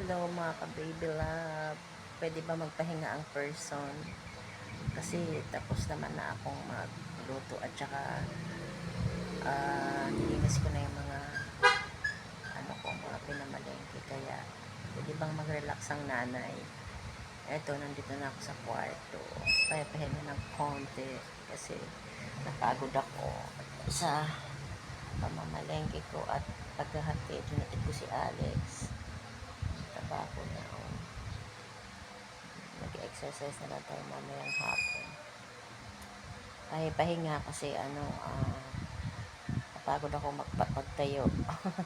Hello mga ka-baby love. Pwede ba magpahinga ang person? Kasi tapos naman na akong magluto at saka ah nilinis ko na yung mga ano ko, mga pinamalengke. Kaya pwede bang mag-relax ang nanay? Eto, nandito na ako sa kwarto. Kaya pahinga ng konti kasi napagod ako sa pamamalengke ko at pagkahati. Dinatid ko si Alex tabako na oh. Nag-exercise na lang tayo mamayang hapon. Ay, pahinga kasi ano, ah, napagod ako magpapagtayo.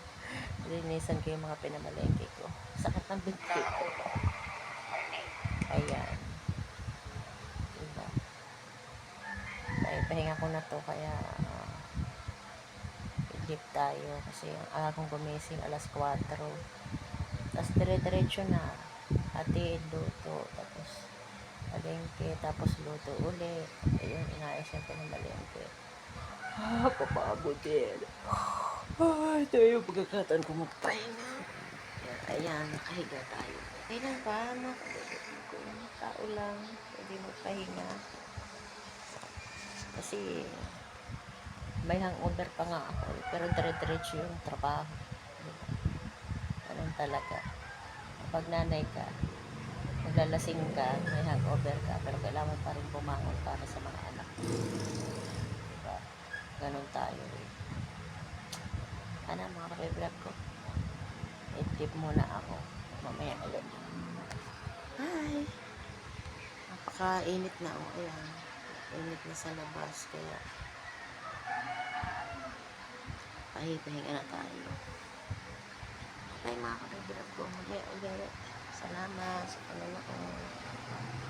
Linisan ko yung mga pinamalengke ko. Sakit ng binti ko. Ayan. Diba? Ay, pahinga ko na to kaya idip tayo kasi ang aga kong gumising alas 4 tapos dire-diretso na hatid, luto tapos malengke tapos luto uli. Ayun, inayos yung pinamalengke ah, papagod din ay, ito yung pagkakataon ko magpahinga. Ayan, nakahiga tayo. Kailan kung tao lang pwede magpahinga. Kasi may hangover pa nga ako. Pero dire-diretso yung trabaho. Ganun talaga kapag nanay ka maglalasing ka may hangover ka pero kailangan pa rin bumangon para sa mga anak. Diba? ganun tayo eh. Ano mga kape-vlog ko i-tip muna ako. Mamaya ulit. Hi! Napakainit na oh ayan. Init na sa labas kaya pahipahinga na tayo Mga kabibilog ko muli ulit. Salamat sa panonood.